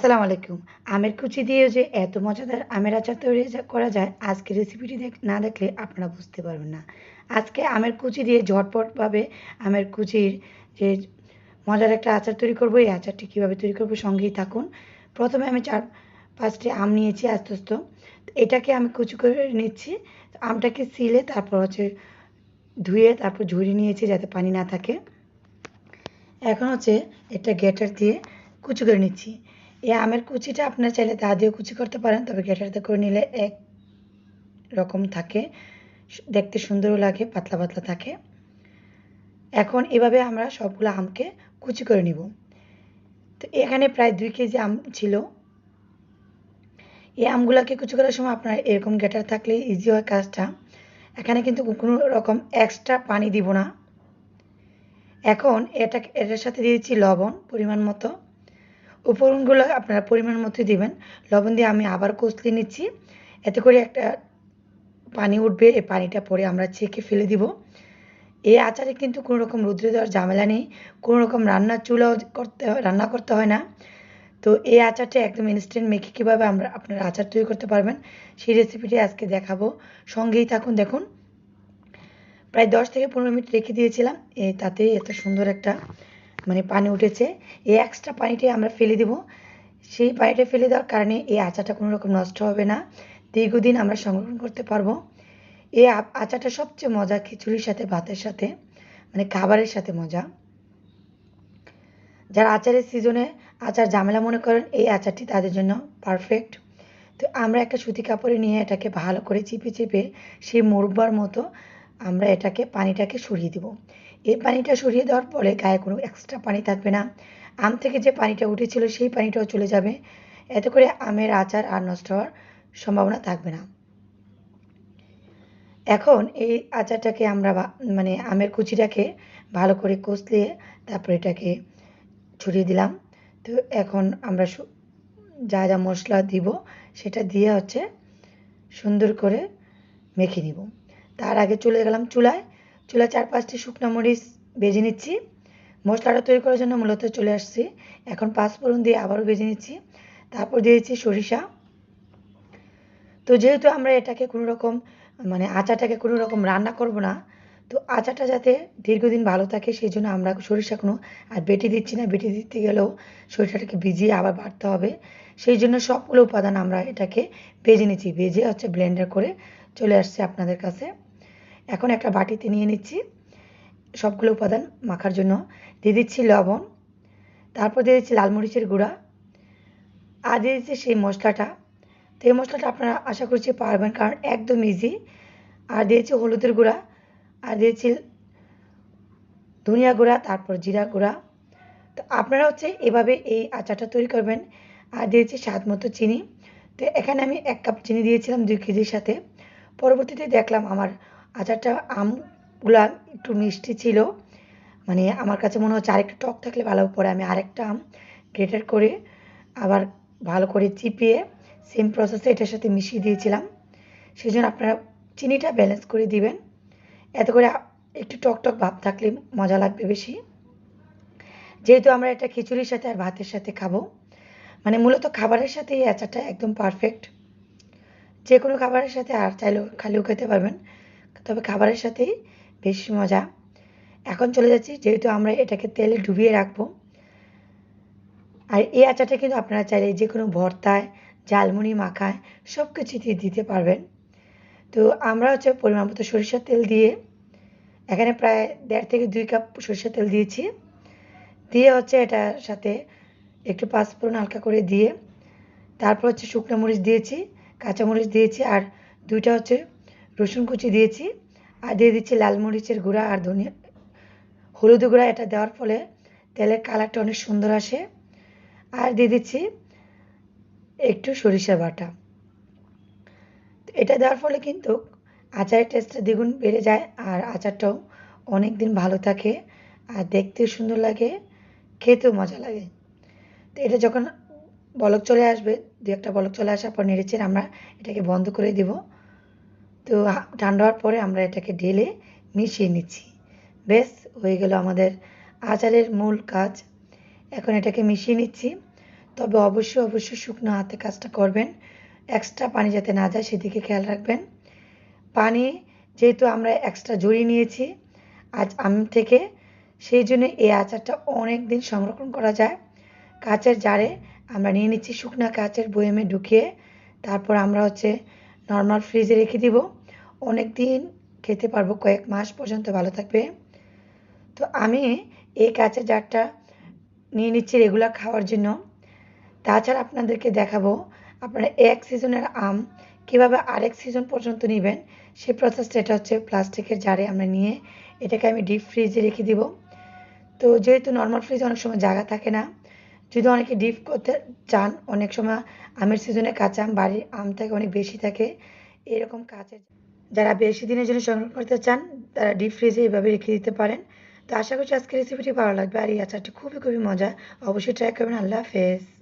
আসসালামু আলাইকুম। আমের কুচি দিয়ে যে এত মজাদার আমের আচার তৈরি করা যায় আজকে রেসিপিটি না দেখলে আপনারা বুঝতে পারবেন না। আজকে আমের কুচি দিয়ে ঝটপটভাবে আমের কুচির যে মজার একটা আচার তৈরি করব, এই আচারটি কীভাবে তৈরি করব সঙ্গেই থাকুন। প্রথমে আমি চার পাঁচটি আম নিয়েছি আস্তে আস্তে এটাকে আমি কুচি করে নিচ্ছি। আমটাকে সিলে তারপর হচ্ছে ধুয়ে তারপর ঝুড়ি নিয়েছি যাতে পানি না থাকে। এখন হচ্ছে এটা গ্রেটার দিয়ে কুচি করে নিচ্ছি। এই আমের কুচিটা আপনার চাইলে দা দিয়েও কুচি করতে পারেন, তবে গ্রেটারতে করে নিলে এক রকম থাকে। দেখতে সুন্দরও লাগে, পাতলা পাতলা থাকে। এখন এভাবে আমরা সবগুলো আমকে কুচি করে নিব। তো এখানে প্রায় দুই কেজি আম ছিল। এই আমগুলোকে কুচি করার সময় আপনার এরকম গ্যাটার থাকলে ইজি হয় কাজটা। এখানে কিন্তু কোনো রকম এক্সট্রা পানি দিব না। এখন এটা এটার সাথে দিয়েছি লবণ পরিমাণ মতো। উপকরণগুলো আপনারা পরিমাণ মতো দিবেন। লবণ দিয়ে আমি আবার কষলে নিচ্ছি। এতে করে একটা পানি উঠবে, এই পানিটা পরে আমরা ছেঁকে ফেলে দিব। এই আচারে কিন্তু কোনো রকম রুদ্রে দেওয়ার ঝামেলা নেই কোনো রকম রান্নার চুলাও করতে রান্না করতে হয় না। তো এই আচারটা একদম ইনস্ট্যান্ট মেখে কীভাবে আমরা আপনারা আচার তৈরি করতে পারবেন, সেই রেসিপিটি আজকে দেখাবো। সঙ্গেই থাকুন, দেখুন। প্রায় দশ থেকে পনেরো মিনিট রেখে দিয়েছিলাম, এই তাতেই এত সুন্দর একটা মানে পানি উঠেছে, এই এক্সট্রা পানিটাই আমরা ফেলে দেব। সেই পানিটা ফেলে দেওয়ার কারণে এই আচারটা কোনো রকম নষ্ট হবে না। দীর্ঘদিন আমরা সংরক্ষণ করতে পারব। এই আচারটা সবচেয়ে মজা খিচুড়ির সাথে, ভাতের সাথে মানে খাবারের সাথে মজা। যারা আচারের সিজনে আচার ঝামেলা মনে করেন, এই আচারটি তাদের জন্য পারফেক্ট তো আমরা একটা সুতি কাপড়ে নিয়ে এটাকে ভালো করে চিপে চিপে সেই মুরব্বার মতো আমরা এটাকে, পানিটাকে সরিয়ে দেব। এই পানিটা সরিয়ে দেওয়ার পরে গায়ে কোনো এক্সট্রা পানি থাকবে না। আম থেকে যে পানিটা উঠেছিল সেই পানিটাও চলে যাবে। এতে করে আমের আচার আর নষ্ট হওয়ার সম্ভাবনা থাকবে না। এখন এই আচারটাকে আমরা মানে আমের কুচিটাকে ভালো করে কষলিয়ে তারপর এটাকে ছড়িয়ে দিলাম। তো এখন আমরা যা যা মশলা দিব সেটা দিয়ে হচ্ছে সুন্দর করে মেখে নিব। তার আগে চলে গেলাম চুলায়। চুলায় চার পাঁচটি শুকনো মরিচ ভেজে নিচ্ছি। মশলাটা তৈরি করার জন্য মূলত চলে আসছি। এখন পাঁচফোড়ন দিয়ে আবারও ভেজে নিচ্ছি। তারপর দিয়েছি সরিষা। তো যেহেতু আমরা এটাকে কোনো রকম মানে আচাটাকে কোনো রকম রান্না করব না, তো আচাটা যাতে দীর্ঘদিন ভালো থাকে সেই জন্য আমরা সরিষা কোনো আর বেটে দিচ্ছি না। বেটে দিতে গেলেও সরিষাটাকে ভিজিয়ে আবার বাটতে হবে। সেই জন্য সবগুলো উপাদান আমরা এটাকে ভেজে নিচ্ছি। ভেজে হচ্ছে ব্লেন্ডার করে চলে আসছে আপনাদের কাছে। এখন একটা বাটিতে নিয়ে নিচ্ছি। সবগুলো উপাদান মাখার জন্য। দিয়ে দিচ্ছি লবণ, তারপর দিয়ে দিচ্ছি লাল মরিচের গুঁড়া। আর দিয়ে দিচ্ছি সেই মশলাটা। তো এই মশলাটা আপনারা আশা করছি পারবেন, কারণ একদম ইজি আর দিয়েছি হলুদের গুঁড়া, আর দিয়েছি ধনিয়া গুঁড়া, তারপর জিরা গুঁড়া। তো আপনারা হচ্ছে এভাবে এই আচারটা তৈরি করবেন। আর দিয়েছি স্বাদ মতো চিনি। তো এখানে আমি এক কাপ চিনি দিয়েছিলাম দুই কেজির সাথে। পরবর্তীতে দেখলাম আমার আচারটা আমগুলা একটু মিষ্টি ছিল। মানে আমার কাছে মনে হচ্ছে আরেকটু টক থাকলে ভালো, পরে আমি আরেকটা আম গ্রেটার করে আবার ভালো করে চিপিয়ে সেম প্রসেসে এটার সাথে মিশিয়ে দিয়েছিলাম। সেই জন্য আপনারা চিনিটা ব্যালেন্স করে দিবেন। এতে করে একটু টক টক ভাব থাকলে মজা লাগবে বেশি। যেহেতু আমরা এটা খিচুড়ির সাথে আর ভাতের সাথে খাব মানে মূলত খাবারের সাথে এই আচারটা একদম পারফেক্ট যে কোনো খাবারের সাথে আর চাইলেও খালিও খেতে পারবেন। তবে খাবারের সাথেই বেশি মজা। এখন চলে যাচ্ছি, যেহেতু আমরা এটাকে তেলে ডুবিয়ে রাখব। আর এই আচারটা কিন্তু আপনারা চাইলে যে কোনো ভর্তায়, ঝালমুড়ি, মাখায় সব কিছুতেই দিতে পারবেন। তো আমরা হচ্ছে পরিমাণ মতো সরিষার তেল দিয়ে, এখানে প্রায় দেড় থেকে দুই কাপ সরিষার তেল দিয়েছি। দিয়ে হচ্ছে এটার সাথে একটু পাঁচফোড়ন হালকা করে দিয়ে, তারপর হচ্ছে শুকনো মরিচ দিয়েছি, কাঁচামরিচ দিয়েছি, আর দুইটা হচ্ছে রসুন কুচি দিয়েছি, আর দিয়ে দিচ্ছি লাল মরিচের গুঁড়া আর ধনিয়া, হলুদ গুঁড়া এটা দেওয়ার ফলে তেলের কালারটা অনেক সুন্দর আসে। আর দিয়ে দিচ্ছি একটু সরিষা বাটা। এটা দেওয়ার ফলে কিন্তু আচারের টেস্টটা দ্বিগুণ বেড়ে যায় আর আচারটাও অনেক দিন ভালো থাকে আর দেখতেও সুন্দর লাগে, খেতেও মজা লাগে। তো এটা যখন বলক চলে আসবে দু একটা বলক চলে আসার পর নেড়েচেড়ে আমরা এটাকে বন্ধ করে দিব। তো ঠান্ডা হওয়ার পরে আমরা এটাকে ঢেলে মিশিয়ে নিচ্ছি। বেশ হয়ে গেল আমাদের আচারের মূল কাজ। এখন এটাকে মিশিয়ে নিচ্ছি। তবে অবশ্যই অবশ্যই শুকনো হাতে কাজটা করবেন। এক্সট্রা পানি যাতে না যায় সেদিকে খেয়াল রাখবেন। পানি যেহেতু আমরা এক্সট্রা জড়িয়ে নিয়েছি, আজ আম থেকে সেই জন্য এই আচারটা অনেক দিন সংরক্ষণ করা যায়। কাচের জারে আমরা নিয়ে নিচ্ছি শুকনো কাচের বয়ামে ঢুকিয়ে। তারপর আমরা হচ্ছে নর্মাল ফ্রিজে রেখে দিব। অনেক দিন খেতে পারব, কয়েক মাস পর্যন্ত ভালো থাকবে। তো আমি এই কাঁচের জারটা নিয়ে নিচ্ছি রেগুলার খাওয়ার জন্য। তাছাড়া আপনাদেরকে দেখাবো আপনারা এক সিজনের আম কীভাবে আরেক সিজন পর্যন্ত নেবেন, সেই প্রসেসটা এটা হচ্ছে প্লাস্টিকের জারে আমরা নিয়ে এটাকে আমি ডিপ ফ্রিজে রেখে দিব। তো যেহেতু নর্মাল ফ্রিজে অনেক সময় জায়গা থাকে না যদি অনেকে ডিপ করতে চান, অনেক সময় আমের সিজনে কাঁচা আম, বাড়ির আম থেকে অনেক বেশি থাকে, এরকম কাঁচা যারা বেশি দিনের জন্য সংগ্রহ করতে চান, তারা ডিপ ফ্রিজে এইভাবে রেখে দিতে পারেন। তো আশা করছি আজকের রেসিপিটি ভালো লাগবে আর এই আচারটি খুবই খুবই মজা অবশ্যই ট্রাই করবেন। আল্লাহ হাফেজ।